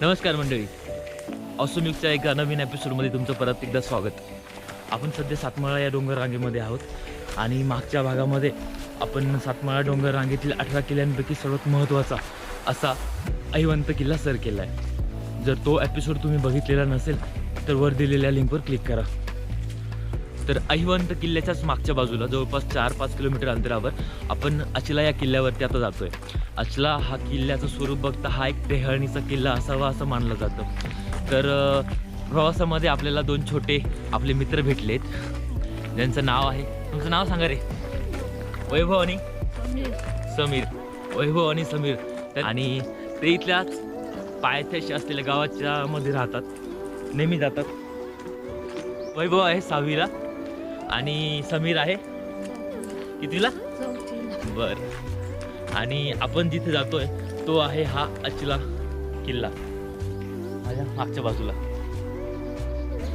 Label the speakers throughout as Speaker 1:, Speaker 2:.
Speaker 1: नमस्कार मंडळी. असुमिकच्या एका नवीन एपिसोडमध्ये तुमचं परत एकदा स्वागत. आपण सध्या सातमाळा या डोंगर रांगेमध्ये आहोत आणि मागच्या भागामध्ये आपण सातमाळा डोंगर रांगेतील अठरा किल्ल्यांपैकी सर्वात महत्त्वाचा असा ऐवंत किल्ला सर केला आहे जर तो एपिसोड तुम्ही बघितलेला नसेल तर वर दिलेल्या लिंकवर क्लिक करा. तर अहिवंत किल्ल्याच्याच मागच्या बाजूला जवळपास चार पाच किलोमीटर अंतरावर आपण अचला या किल्ल्यावरती आता जातोय. अचला हा किल्ल्याचं स्वरूप बघता हा एक टेहळणीचा किल्ला असावा असं मानलं जातं. तर प्रवासामध्ये आपल्याला दोन छोटे आपले मित्र भेटलेत. ज्यांचं नाव आहे तुमचं नाव सांगा रे. वैभव आणि? समीर. वैभव आणि समीर. आणि ते इथल्याच पायथ्याशी असलेल्या गावाच्या मध्ये राहतात. नेहमी जातात. वैभव आहे सहावीला. आणि समीर आहे? कितीला? बर. आणि आपण जिथे जातोय तो आहे हा अचला किल्ला. माझ्या मागच्या बाजूला.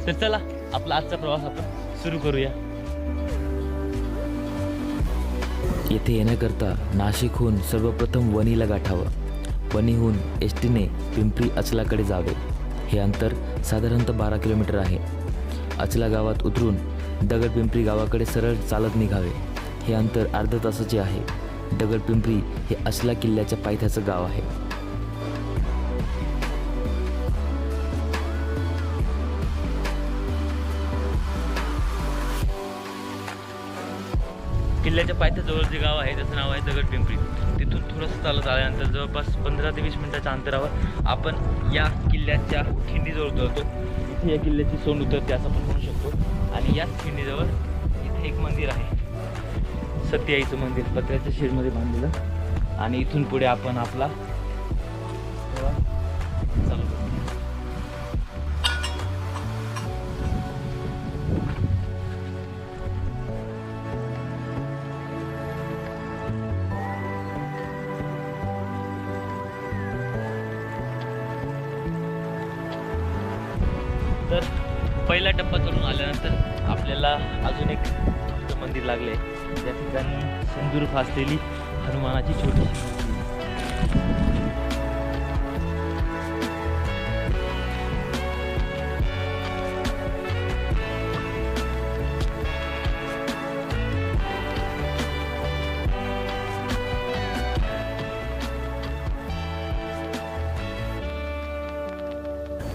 Speaker 1: तर चला आपला आजचा प्रवास आपण सुरू करूया.
Speaker 2: येथे येण्याकरता नाशिकहून सर्वप्रथम वणीला गाठावं. वणीहून एस टीने पिंपरी अचलाकडे जावे. हे अंतर साधारणतः बारा किलोमीटर आहे. अचला गावात उतरून दगडपिंपरी गावाकडे सरळ चालत निघावे. हे अंतर अर्धा तासाचे आहे. दगडपिंपरी हे असला किल्ल्याच्या पायथ्याचं गाव आहे.
Speaker 1: किल्ल्याच्या पायथ्याजवळ जे गाव आहे त्याचं नाव आहे दगडपिंपरी. तिथून थोडंसं चालत आल्यानंतर जवळपास पंधरा ते वीस मिनिटाच्या अंतरावर आपण या किल्ल्याच्या खिंडीजवळ उतरतो. इथे या किल्ल्याची सोंड उतरते असं आपण म्हणू शकतो. आणि याच खिंडीजवळ इथे एक मंदिर आहे. सत्याईचं मंदिर पत्र्याच्या शेडमध्ये बांधलेलं. आणि इथून पुढे आपण आपला चालू तर पहिला टप्पा करून आल्यानंतर आपल्याला अजून एक मंदिर लागले. त्या ठिकाणी सिंदूर फासलेली हनुमानाची छोटीशी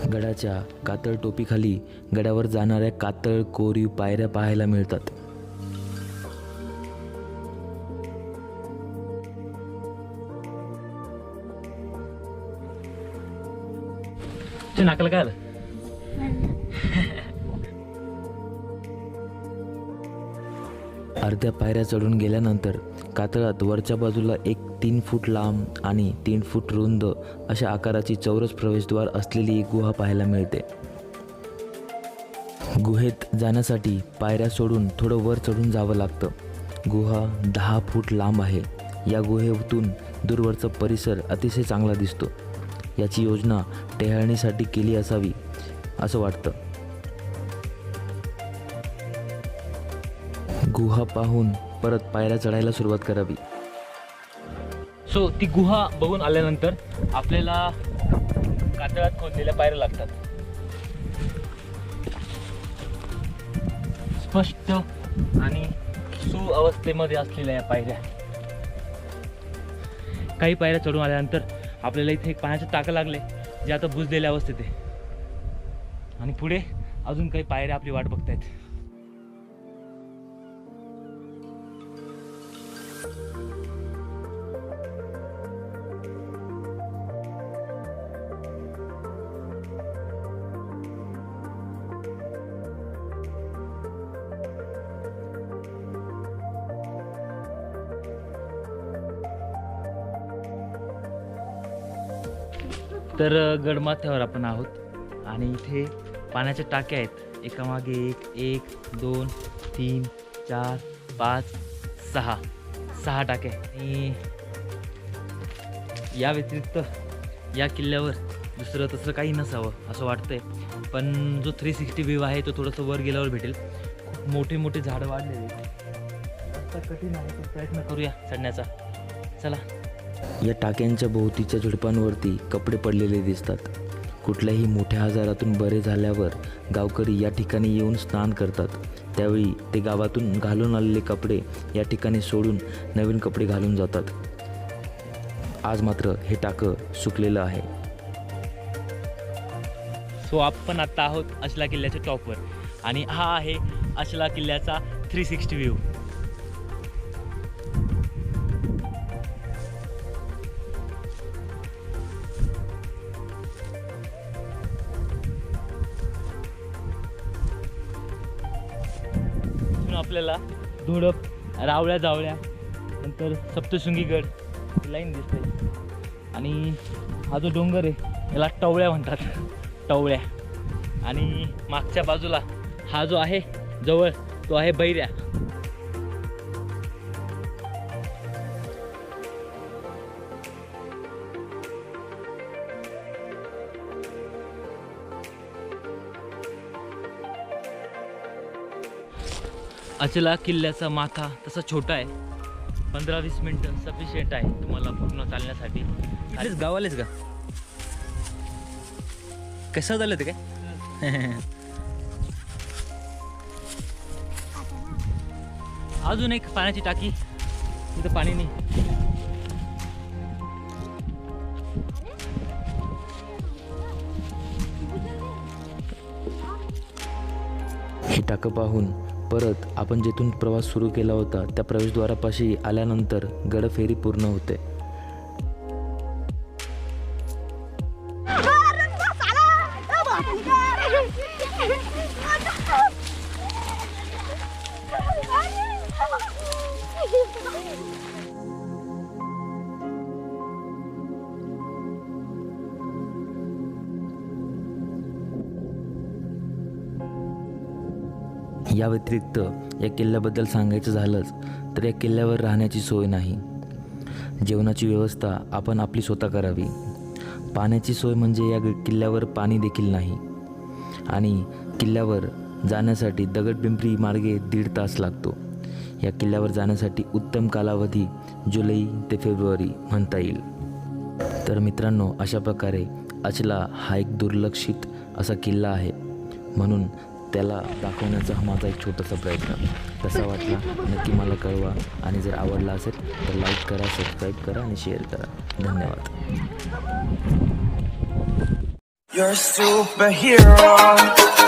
Speaker 2: गडाच्या कातळ टोपीखाली गडावर जाणाऱ्या कातळ कोरीव पायऱ्या पाहायला मिळतात.
Speaker 1: नाकाला काय
Speaker 2: अर्ध्या पायऱ्या चढून गेल्यानंतर कातळात वरच्या बाजूला एक तीन फूट लांब आणि तीन फूट रुंद अशा आकाराची चौरस प्रवेशद्वार असलेली एक गुहा पाहायला मिळते. गुहेत जाण्यासाठी पायऱ्या सोडून थोडं वर चढून जावं लागतं. गुहा दहा फूट लांब आहे. या गुहेतून दूरवरचा परिसर अतिशय चांगला दिसतो. याची योजना टेहाळणीसाठी केली असावी असं वाटतं. गुहा पाहून परत पायऱ्या चढायला सुरुवात करावी.
Speaker 1: सो ती गुहा बघून आल्यानंतर आपल्याला कातळात खोदलेल्या पायऱ्या लागतात. स्पष्ट आणि सुअवस्थेमध्ये असलेल्या या पायऱ्या. काही पायऱ्या चढून आल्यानंतर आपल्याला इथे एक पाण्याचे टाकं लागले जे आता बुजलेल्या अवस्थेत आहे. आणि पुढे अजून काही पायऱ्या आपली वाट बघतायत. तर गडमाथ्यावर आपण आहोत. आणि इथे पाण्याच्या टाक्या आहेत. एकामागे एक एक दोन तीन चार पाच सहा. सहा टाक्या आणि या व्यतिरिक्त या किल्ल्यावर दुसरं तसं काही नसावं असं वाटतंय. पण जो थ्री सिक्स्टी व्ह्यू आहे तो थोडंसं वर गेल्यावर भेटेल. खूप मोठे मोठे झाडं वाढलेले आहेत. कठीण आहे तो प्रयत्न करूया चढण्याचा. चला.
Speaker 2: या टाक्यांच्या भोवतीच्या झुडपांवरती कपडे पडलेले दिसतात. कुठल्याही मोठ्या आजारातून बरे झाल्यावर गावकरी या ठिकाणी येऊन स्नान करतात. त्यावेळी ते गावातून घालून आलेले कपडे या ठिकाणी सोडून नवीन कपडे घालून जातात. आज मात्र हे टाकं सुकलेलं आहे.
Speaker 1: सो आपण आता आहोत अशला किल्ल्याच्या टॉपवर. आणि हा आहे अशला किल्ल्याचा थ्री सिक्स्टी व्ह्यू आपल्याला धुडप रावळ्या जावळ्या नंतर सप्तशृंगी गड लाईन दिसते आणि हा जो डोंगर आहे याला टवळ्या म्हणतात. टवळ्या. आणि मागच्या बाजूला हा जो आहे जवळ तो आहे बैऱ्या. अचला किल्ल्याचा माथा तसा छोटा आहे. पंधरा वीस मिनटं सफिशियंट आहे तुम्हाला पूर्ण चालण्यासाठी.
Speaker 3: इथलेच गावालेच का? कसं झालं ते काय?
Speaker 1: अजून एक पाण्याची टाकी. तिथं पाणी नाही.
Speaker 2: हे टाकं पाहून परत आपण जेथून प्रवास सुरू केला होता त्या प्रवेशद्वारापाशी आल्यानंतर गडफेरी पूर्ण होते. या व्यतिरिक्त या किल्ल्याबद्दल सांगायचं झालंच तर या किल्ल्यावर राहण्याची सोय नाही. जेवणाची व्यवस्था आपण आपली स्वतः करावी. पाण्याची सोय म्हणजे या ग- किल्ल्यावर पाणी देखील नाही. आणि किल्ल्यावर जाण्यासाठी दगडपिंपरी मार्गे दीड तास लागतो. या किल्ल्यावर जाण्यासाठी उत्तम कालावधी जुलै ते फेब्रुवारी म्हणता येईल. तर मित्रांनो अशा प्रकारे अचला हा एक दुर्लक्षित असा किल्ला आहे. म्हणून त्याला दाखवण्याचा हा माझा एक छोटासा प्रयत्न. कसा वाटला नक्की मला कळवा. आणि जर आवडला असेल तर लाईक करा सबस्क्राईब करा आणि शेअर करा. धन्यवाद.
Speaker 4: You're a superhero.